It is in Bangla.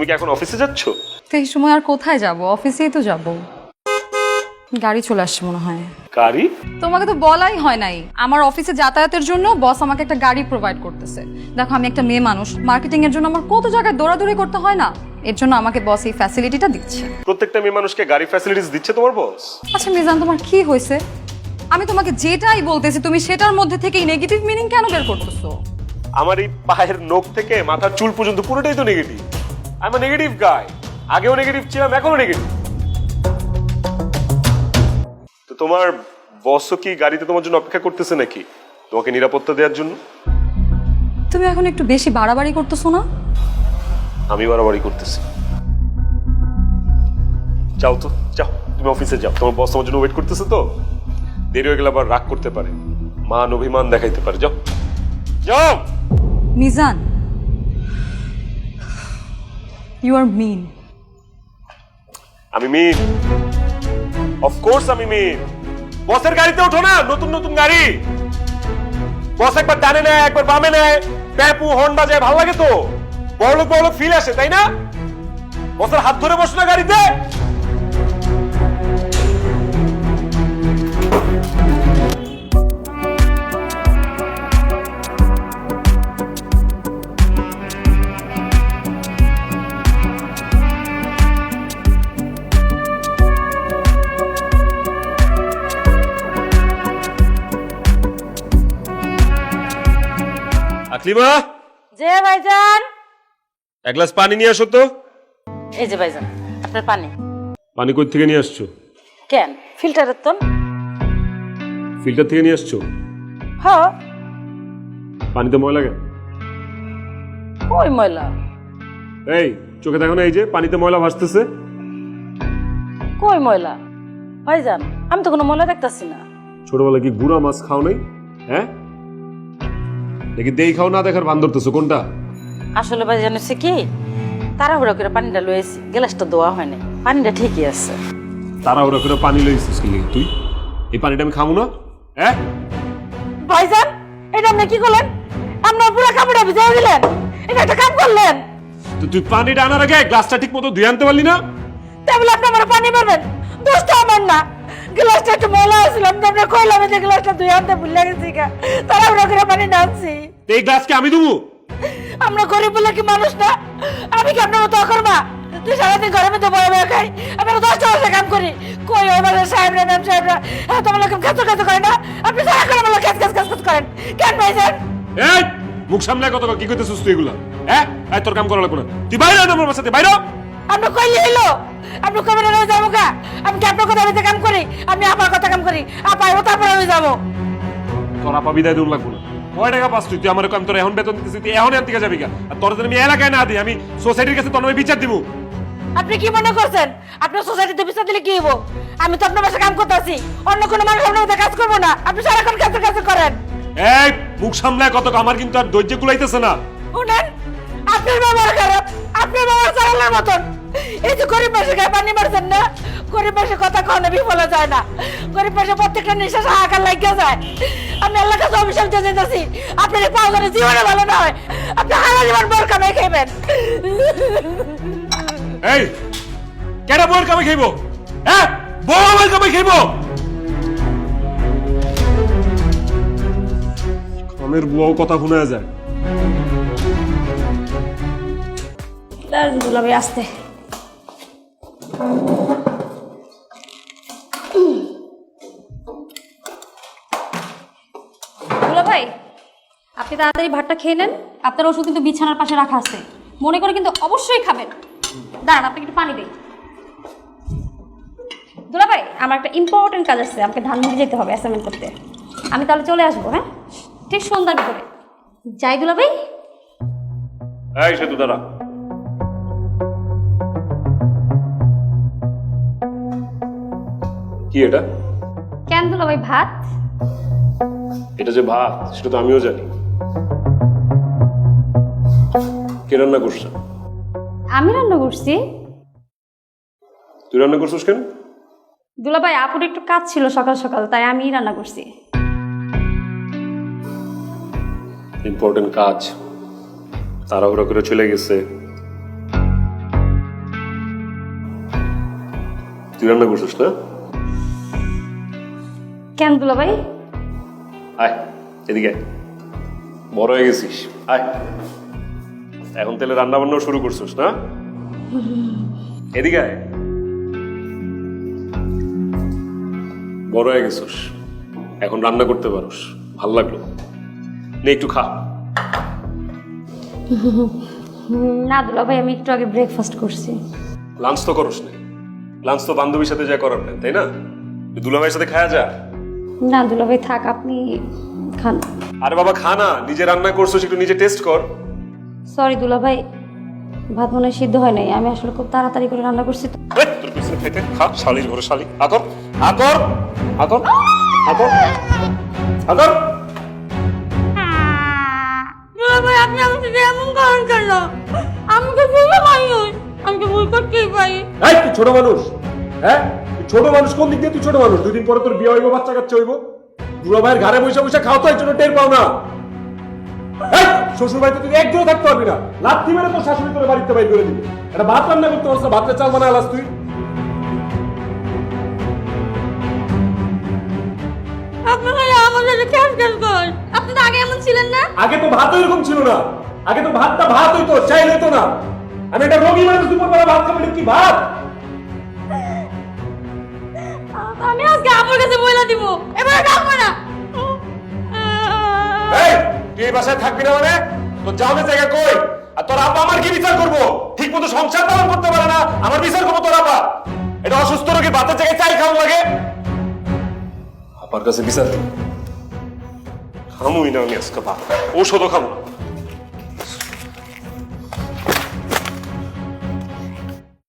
তুমি কি এখন অফিসে যাচ্ছ? তো এই সময় আর কোথায় যাব? অফিসেই তো যাব। গাড়ি চলে আসছে মনে হয়। গাড়ি? তোমাকে তো বলাই হয় নাই। আমার অফিসে যাতায়াতের জন্য বস আমাকে একটা গাড়ি প্রোভাইড করতেছে। দেখো আমি একটা মেয়ে মানুষ। মার্কেটিং এর জন্য আমার কত জায়গায় দৌড়াদৌড়ি করতে হয় না? এর জন্য আমাকে বস এই ফ্যাসিলিটিটা দিচ্ছে। প্রত্যেকটা মেয়ে মানুষকে গাড়ি ফ্যাসিলিটিস দিচ্ছে তোমার বস আচ্ছা মিজান তোমার কি হয়েছে? আমি তোমাকে যেটাই বলতেছি তুমি সেটার মধ্যে থেকেই নেগেটিভ মিনিং কেন বের করতেছো? আমার এই পায়ের নখ থেকে মাথার চুল পর্যন্ত পুরোটাই তো নেগেটিভ আমি নেগেটিভ গাই আগেও নেগেটিভ ছিলাম এখনও নেগেটিভ তো তোমার বসও কি গাড়িতে তোমার জন্য অপেক্ষা করতেছে নাকি? তোমাকে নিরাপত্তা দেওয়ার জন্য? তুমি এখন একটু বেশি বাড়াবাড়ি করতেছো না? আমি বাড়াবাড়ি করতেছি। যাও তো যাও তুমি অফিসে যাও। তোমার বস তোমার জন্য ওয়েট করতেছে তো? দেরি হয়ে গেলে আবার রাগ করতে পারে। মান অভিমান দেখাইতে পারে। যাও। যাও! মিজান ইউ আর মিন আমি মিন অফকোর্স আমি মিন বসের গাড়িতে ওঠো না, নতুন নতুন গাড়ি। বস একবার ডানে নেয়, একবার বামে নেয়। প্যাপু হর্ন বাজায় ভালো লাগে তো। বড়লোক বড়লোক ফিল আসে, তাই না? বসের হাত ধরে বসো না গাড়িতে। আকলিমা যে ভাইজান। এক গ্লাস পানি নিয়ে আসো তো। এই যে ভাইজান আপনার পানি। পানি কই থেকে নিয়ে আসছো? কেন? ফিল্টারের তো। ফিল্টার থেকে নিয়ে আসছো? হ। পানিতে ময়লা কেন কই ময়লা? এই চোখে দেখো না এই যে পানিতে ময়লা ভাসতেছে। কই ময়লা? ভাইজান আমি তো কোনো ময়লা দেখতাছি না। ছোটবেলা কি গুড়া মাছ খাও নাই? হ্যাঁ? নাকি দেই খাও না দেখার বান ধরতেছো কোনটা? আসলে ভাইজান হচ্ছে কি? তাড়াহুড়া করে পানিটা লয়েছি গ্লাসটা ধোয়া হয়নি পানিটা ঠিকই আছে। তাড়াহুড়া করে পানি লইছিস কি তুই? এই পানিটা আমি খাব না? হ্যাঁ ভাইজান এটা আপনি কি করলেন? আপনার পুরো কাপড়টা ভিজাই দিলেন এটা একটা কাম করলেন। তো তুই পানিটা আনার আগে গ্লাসটা ঠিক মতো ধুয়ে আনতে পারলি না? তাই বলে আপনি আমার পানি পাবেন দোষটা আমার না। গ্লাসটা একটু ময়লা আছিল আমি তো আপনার কইলাম যে গ্লাসটা ধুয়ে আনতে ভুলে গেছি গা। তাড়াহুড়া করে পানি নামছি। তো এই গ্লাসকে আমি দেবো? আমরা গরিব বলে কি মানুষ না? আমি কি আপনার মতো অকর্মা? তুই সারাদিন ঘরের মধ্যে বয়ে বয়ে খাই আমি আরও দশটা বছর কাম করি। কই ওই বাজার সাহেবরা ম্যাম সাহেবরা? হ্যাঁ তোমার লোক খেতে খেতে করে না? আপনি সারা করে আমার খেত খেত খেত করেন। কেন ভাইজান এই মুখ সামলায় কত কি করতেছিস তুই এগুলা? হ্যাঁ? তোর কাম করা লাগবে না। তুই বাইরে আমার সাথে বাইরে। আপনি কইলে হইল? আপনি কবে না যাব গা? আমি কি আপনার কথা কাম করি? আমি আমার কথা কাম করি। আপা ও তারপর আমি যাব। তোর আপা বিদায় দূর লাগবো না। কয় টাকা পাস তুই? তুই আমার কাম তোর এখন বেতন দিতেছিস তুই এখন এর যাবি গা। আর তোর আমি এলাকায় না দিই আমি সোসাইটির কাছে তোর বিচার দিব। আপনি কি মনে করছেন? আপনার সোসাইটিতে বিচার দিলে কি হব আমি তো আপনার বাসায় কাম করতেছি। অন্য কোনো মানুষ আপনার কাজ করব না। আপনি সারাক্ষণ কাজ কাজ করেন। এই মুখ সামলায় কত আমার কিন্তু আর ধৈর্য কুলাইতেছে না। শুনেন আপনার ব্যবহার খারাপ আপনার ব্যবহার চালানোর মতন। এই যে গরিব পাশে গায়ে পানি মারছেন না গরিব পাশে কথা কখনো বিফলে যায় না। গরিব পাশে প্রত্যেকটা নিঃশ্বাস হাহাকার লাগিয়ে যায়। আমি আল্লাহ কাছে অভিশাপ দিয়ে যেতেছি আপনার এই পাওয়া জীবনে ভালো না হয়। আপনি হারা জীবন বর কামাই খাইবেন। এই কেন বউয়ের কামাই খাইব? হ্যাঁ বউ আমার কামাই খাইব? কামের বুয়াও কথা শোনা যায়। দুলাভাই আসতে। আপনি তাড়াতাড়ি ভাতটা খেয়ে নেন। আপনার ওষুধ কিন্তু বিছানার পাশে রাখা আছে। মনে করে কিন্তু অবশ্যই খাবেন। দাঁড়ান, আপনাকে একটু পানি দেই। দুলাভাই আমার একটা ইম্পর্টেন্ট কাজ আছে, আমাকে ধানমন্ডি যেতে হবে অ্যাসাইনমেন্ট করতে। আমি তাহলে চলে আসব হ্যাঁ? ঠিক সন্ধ্যার ভিতরে। যাই দুলাভাই এই সেতু দাঁড়া এটা? কেন দুলা ভাই ভাত? এটা যে ভাত সেটা তো আমিও জানি। কে রান্না করছে? আমি রান্না করছি। তুই রান্না করছিস কেন? দুলা আপুর একটু কাজ ছিল সকাল সকাল তাই আমি রান্না করছি। ইম্পর্টেন্ট কাজ। তাড়াহুড়ো করে চলে গেছে। তুই রান্না করছিস না? কেন দুলা ভাই? আয় এদিকে। বড় হয়ে গেছিস। আয়। এখন তাহলে রান্না বান্নাও শুরু করছিস না? এদিকে আয়। বড় হয়ে গেছিস। এখন রান্না করতে পারোস। ভালো লাগল। নে একটু খা। না দুলা ভাই আমি একটু আগে ব্রেকফাস্ট করছি। লাঞ্চ তো করস না। লাঞ্চ তো বান্ধবীর সাথে যা করার নেই তাই না? তুই দুলাভাইয়ের সাথে খাওয়া যা। না দুলা ভাই থাক আপনি খান। আরে বাবা খা না। নিজে রান্না করছিস একটু নিজে টেস্ট কর। সরি দুলা ভাই ভাত মনে হয় সিদ্ধ হয় নাই। আমি আসলে খুব তাড়াতাড়ি করে রান্না করছি তো। এই, তোর পিছনে খাইতে খা শালির ঘরে শালি। আতর আতর আতর আতর আতর। দুলা ভাই আপনি আমাকে এমন করেন কেন? আমি তো ভুল মানুষ। আমি তো ভুল করতেই পারি। এই তুই ছোট মানুষ হ্যাঁ? ছোট মানুষ কোন দিক দিয়ে তুই ছোট মানুষ? দুই দিন পরে তোর বিয়ে হইব বাচ্চা কাচ্চা হইব। দুলা ভাইয়ের ঘরে বসে বসে খাও তো এই জন্য টের পাও না। শ্বশুর বাড়িতে তুই একদিনও থাকতে পারবি না। লাত্তি মেরে তোর শাশুড়ি তোর বাড়িতে বাইর করে দিবি। একটা ভাত রান্না করতে পারছ না, ভাতের চাল বানা আলাস তুই। করেন আপনি তো আগে এমন ছিলেন না? আগে তো ভাত এরকম ছিল না। আগে তো ভাতটা ভাত হইতো চাইল হইতো না। আমি একটা রোগী মানুষ দুপুরবেলা ভাত খাব কি ভাত? আমি কাছে বইলা দিব। এবারে ডাকবো না। এই, তুই বাসায় থাকবি না মানে? তোর যাওয়ার জায়গা কই? আর তোর আব্বা আমার কি বিচার করব? ঠিক মতো সংসার পালন করতে পারে না। আমার বিচার করব তোর আব্বা। এটা অসুস্থ রোগী ভাতের জায়গায় চাই খাওয়া লাগে। আপার কাছে বিচার? খামুই না আমি আজকে ভাত ঔষধও খাব।